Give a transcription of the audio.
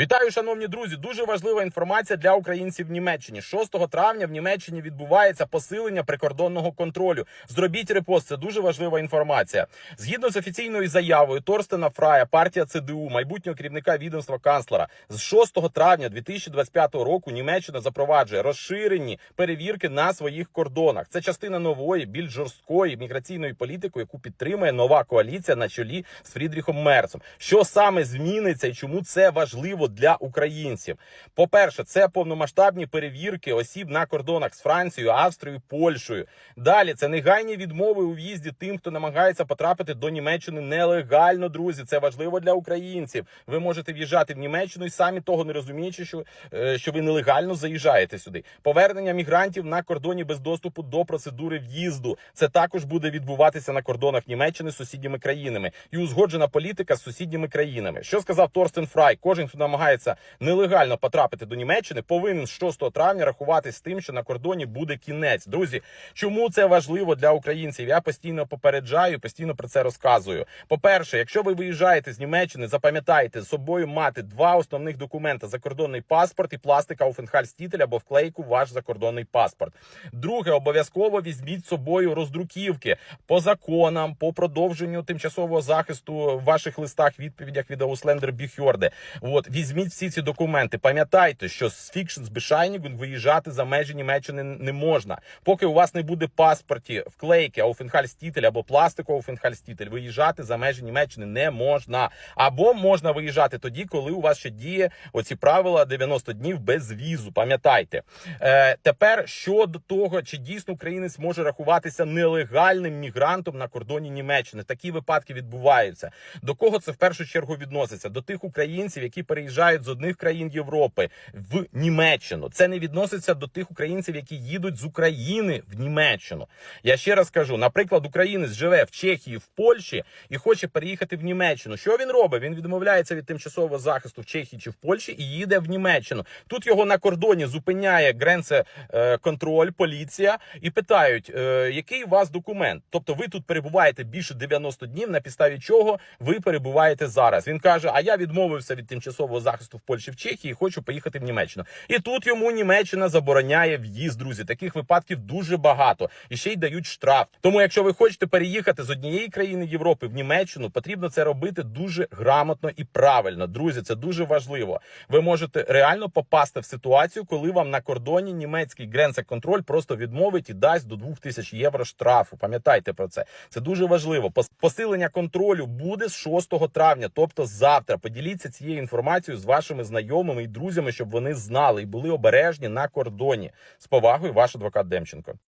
Вітаю, шановні друзі. Дуже важлива інформація для українців в Німеччині. 6 травня в Німеччині відбувається посилення прикордонного контролю. Зробіть репост. Це дуже важлива інформація. Згідно з офіційною заявою Торстена Фрая, партія ЦДУ, майбутнього керівника відомства канцлера, з 6 травня 2025 року Німеччина запроваджує розширені перевірки на своїх кордонах. Це частина нової, більш жорсткої міграційної політики, яку підтримує нова коаліція на чолі з Фрідріхом Мерцем. Що саме зміниться і чому це важливо для українців? По-перше, це повномасштабні перевірки осіб на кордонах з Францією, Австрією, Польщею. Далі це негайні відмови у в'їзді тим, хто намагається потрапити до Німеччини нелегально. Друзі, це важливо для українців. Ви можете в'їжджати в Німеччину і самі того не розуміючи, що, е, що ви нелегально заїжджаєте сюди. Повернення мігрантів на кордоні без доступу до процедури в'їзду. Це також буде відбуватися на кордонах Німеччини з сусідніми країнами і узгоджена політика з сусідніми країнами. Що сказав Торстен Фрай? Кожен, хто намагається нелегально потрапити до Німеччини, повинен з 6 травня рахуватись з тим, що на кордоні буде кінець. Друзі, чому це важливо для українців? Я постійно попереджаю, постійно про це розказую. По-перше, якщо ви виїжджаєте з Німеччини, запам'ятайте з собою мати два основних документи: закордонний паспорт і пластика Aufenthaltstitel або вклейку ваш закордонний паспорт. Друге, обов'язково візьміть з собою роздруківки по законам, по продовженню тимчасового захисту в ваших листах, відповідях від Ауслендер Біхьорде. От візьміть всі ці документи. Пам'ятайте, що з Фікшн Бешайнігун виїжджати за межі Німеччини не можна. Поки у вас не буде паспорті, вклейки Aufenthaltstitel або пластику Aufenthaltstitel, виїжджати за межі Німеччини не можна. Або можна виїжджати тоді, коли у вас ще діє оці правила 90 днів без візу. Пам'ятайте. Е, тепер щодо того, чи дійсно українець може рахуватися нелегальним мігрантом на кордоні Німеччини. Такі випадки відбуваються. До кого це в першу чергу відноситься? До тих українців, які переїжджають з одних країн Європи в Німеччину. Це не відноситься до тих українців, які їдуть з України в Німеччину. Я ще раз кажу: наприклад, українець живе в Чехії, в Польщі і хоче переїхати в Німеччину. Що він робить? Він відмовляється від тимчасового захисту в Чехії чи в Польщі і їде в Німеччину. Тут його на кордоні зупиняє Гренце контроль, поліція і питають, е, який у вас документ. Тобто, ви тут перебуваєте більше 90 днів, на підставі чого ви перебуваєте зараз. Він каже: А я відмовився від тимчасового захисту в Польщі в Чехії, і хочу поїхати в Німеччину. І тут йому Німеччина забороняє в'їзд. Друзі, таких випадків дуже багато і ще й дають штраф. Тому, якщо ви хочете переїхати з однієї країни Європи в Німеччину, потрібно це робити дуже грамотно і правильно. Друзі, це дуже важливо. Ви можете реально попасти в ситуацію, коли вам на кордоні німецький гренцеконтроль просто відмовить і дасть до 2000 євро штрафу. Пам'ятайте про це. Це дуже важливо. Посилення контролю буде з 6 травня, тобто завтра. Поділіться цією інформацією з вашими знайомими і друзями, щоб вони знали і були обережні на кордоні. З повагою, ваш адвокат Демченко.